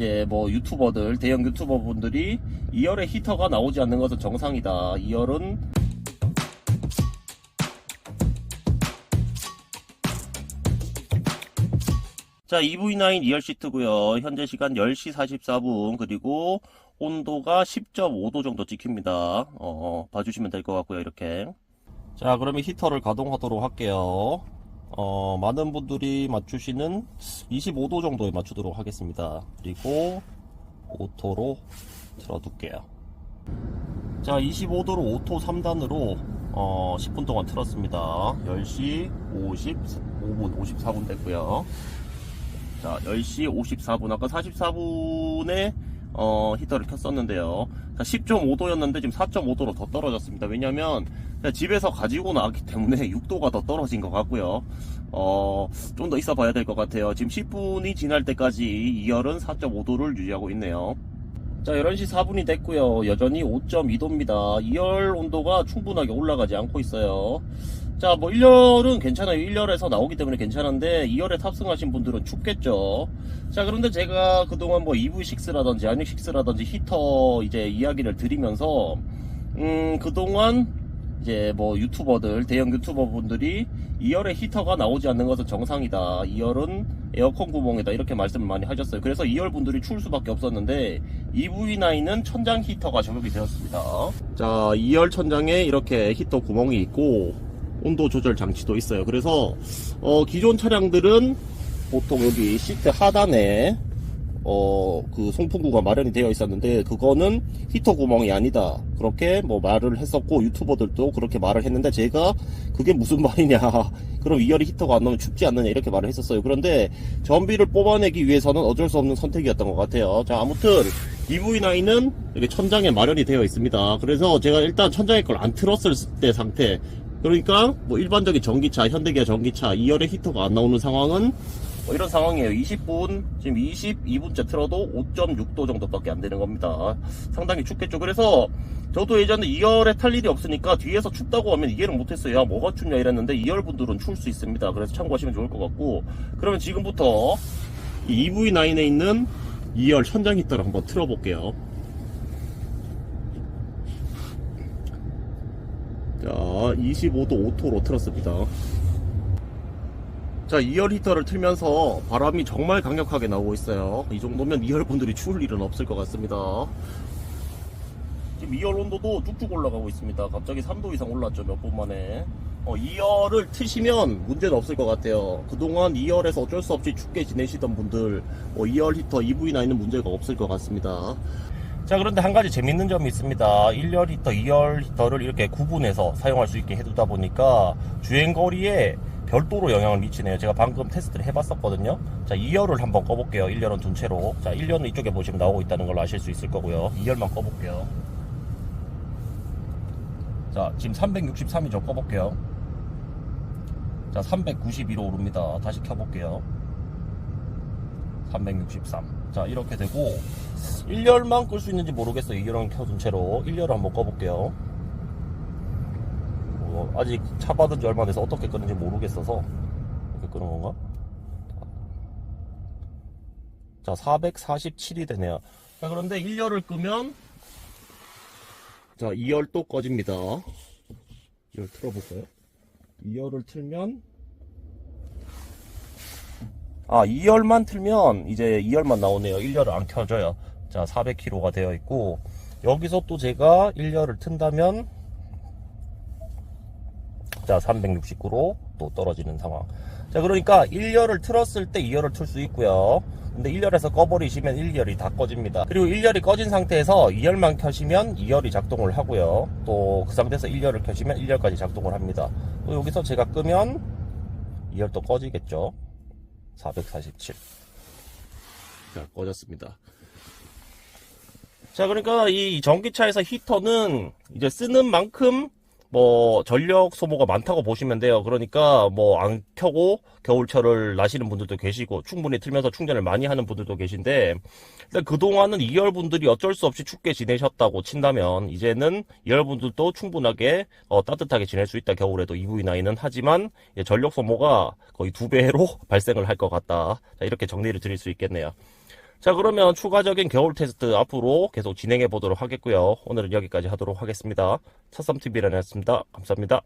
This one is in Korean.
이제 뭐 유튜버들 대형 유튜버 분들이 2열에 히터가 나오지 않는 것은 정상이다. 2열은 자, EV9 2열 시트고요. 현재 시간 10시 44분 그리고 온도가 10.5도 정도 찍힙니다. 어, 봐주시면 될 것 같고요. 이렇게. 자, 그러면 히터를 가동하도록 할게요. 어, 많은 분들이 맞추시는 25도 정도에 맞추도록 하겠습니다. 그리고 오토로 틀어둘게요. 자, 25도로 오토 3단으로 어, 10분 동안 틀었습니다. 10시 55분, 54분 됐고요. 자, 10시 54분. 아까 44분에 어, 히터를 켰었는데요. 자, 10.5도였는데 지금 4.5도로 더 떨어졌습니다. 왜냐면 집에서 가지고 나왔기 때문에 6도가 더 떨어진 것 같고요. 어, 좀 더 있어 봐야 될 것 같아요. 지금 10분이 지날 때까지 2열은 4.5도를 유지하고 있네요. 자, 11시 4분이 됐고요. 여전히 5.2도입니다. 2열 온도가 충분하게 올라가지 않고 있어요. 자, 뭐 1열은 괜찮아요. 1열에서 나오기 때문에 괜찮은데 2열에 탑승하신 분들은 춥겠죠. 자, 그런데 제가 그동안 뭐 EV6라든지 아닉6라든지 히터 이제 이야기를 드리면서 음, 그동안 이제 뭐 유튜버들, 대형 유튜버 분들이 2열에 히터가 나오지 않는 것은 정상이다. 2열은 에어컨 구멍이다. 이렇게 말씀을 많이 하셨어요. 그래서 2열 분들이 추울 수밖에 없었는데 EV9은 천장 히터가 적용이 되었습니다. 자, 2열 천장에 이렇게 히터 구멍이 있고 온도 조절 장치도 있어요. 그래서 어, 기존 차량들은 보통 여기 시트 하단에 어, 그 송풍구가 마련이 되어 있었는데, 그거는 히터 구멍이 아니다. 그렇게 뭐 말을 했었고, 유튜버들도 그렇게 말을 했는데, 제가 그게 무슨 말이냐. 그럼 2열이 히터가 안 나오면 춥지 않느냐. 이렇게 말을 했었어요. 그런데 전비를 뽑아내기 위해서는 어쩔 수 없는 선택이었던 것 같아요. 자, 아무튼, EV9은 이렇게 천장에 마련이 되어 있습니다. 그래서 제가 일단 천장에 걸 안 틀었을 때 상태, 그러니까 뭐 일반적인 전기차, 현대기아 전기차 2열에 히터가 안 나오는 상황은 뭐 이런 상황이에요. 20분, 지금 22분째 틀어도 5.6도 정도밖에 안 되는 겁니다. 상당히 춥겠죠. 그래서 저도 예전에 2열에 탈 일이 없으니까 뒤에서 춥다고 하면 이해를 못했어요. 야, 뭐가 춥냐 이랬는데 2열 분들은 추울 수 있습니다. 그래서 참고하시면 좋을 것 같고. 그러면 지금부터 이 EV9에 있는 2열 천장 히터를 한번 틀어볼게요. 자, 25도 오토로 틀었습니다. 자, 2열 히터를 틀면서 바람이 정말 강력하게 나오고 있어요. 이 정도면 2열 분들이 추울 일은 없을 것 같습니다. 지금 2열 온도도 쭉쭉 올라가고 있습니다. 갑자기 3도 이상 올랐죠, 몇 분 만에. 어, 2열을 트시면 문제는 없을 것 같아요. 그동안 2열에서 어쩔 수 없이 춥게 지내시던 분들, 어, 2열 히터 EV9은 문제가 없을 것 같습니다. 자, 그런데 한 가지 재밌는 점이 있습니다. 1열 히터, 2열 히터를 이렇게 구분해서 사용할 수 있게 해두다 보니까 주행거리에 별도로 영향을 미치네요. 제가 방금 테스트를 해봤었거든요. 자, 2열을 한번 꺼볼게요. 1열은 둔 채로. 자, 1열은 이쪽에 보시면 나오고 있다는 걸 아실 수 있을 거고요. 2열만 꺼볼게요. 자, 지금 363이죠. 꺼볼게요. 자, 392로 오릅니다. 다시 켜볼게요. 363. 자, 이렇게 되고, 1열만 끌 수 있는지 모르겠어요. 2열은 켜둔 채로. 1열을 한번 꺼볼게요. 어, 아직 차 받은 지 얼마 돼서 어떻게 끄는지 모르겠어서 이렇게 끄는 건가? 자, 447이 되네요. 자, 그런데 1열을 끄면 자, 2열 또 꺼집니다. 2열 틀어볼까요? 2열을 틀면 아, 2열만 틀면 이제 2열만 나오네요. 1열을 안 켜져요. 자, 400km가 되어 있고 여기서 또 제가 1열을 튼다면 자 369로 또 떨어지는 상황. 자 그러니까 1열을 틀었을 때 2열을 틀 수 있고요. 근데 1열에서 꺼버리시면 1열이 다 꺼집니다. 그리고 1열이 꺼진 상태에서 2열만 켜시면 2열이 작동을 하고요. 또 그 상태에서 1열을 켜시면 1열까지 작동을 합니다. 또 여기서 제가 끄면 2열 또 꺼지겠죠? 447 자, 꺼졌습니다. 자, 그러니까 이 전기차에서 히터는 이제 쓰는 만큼 뭐 전력 소모가 많다고 보시면 돼요. 그러니까 뭐 안 켜고 겨울철을 나시는 분들도 계시고 충분히 틀면서 충전을 많이 하는 분들도 계신데 일단 그동안은 2열 분들이 어쩔 수 없이 춥게 지내셨다고 친다면 이제는 2열 분들도 충분하게 어, 따뜻하게 지낼 수 있다. 겨울에도 EV9은 하지만 전력 소모가 거의 두 배로 발생을 할 것 같다. 자, 이렇게 정리를 드릴 수 있겠네요. 자, 그러면 추가적인 겨울 테스트 앞으로 계속 진행해 보도록 하겠고요. 오늘은 여기까지 하도록 하겠습니다. 차썸TV라는 였습니다. 감사합니다.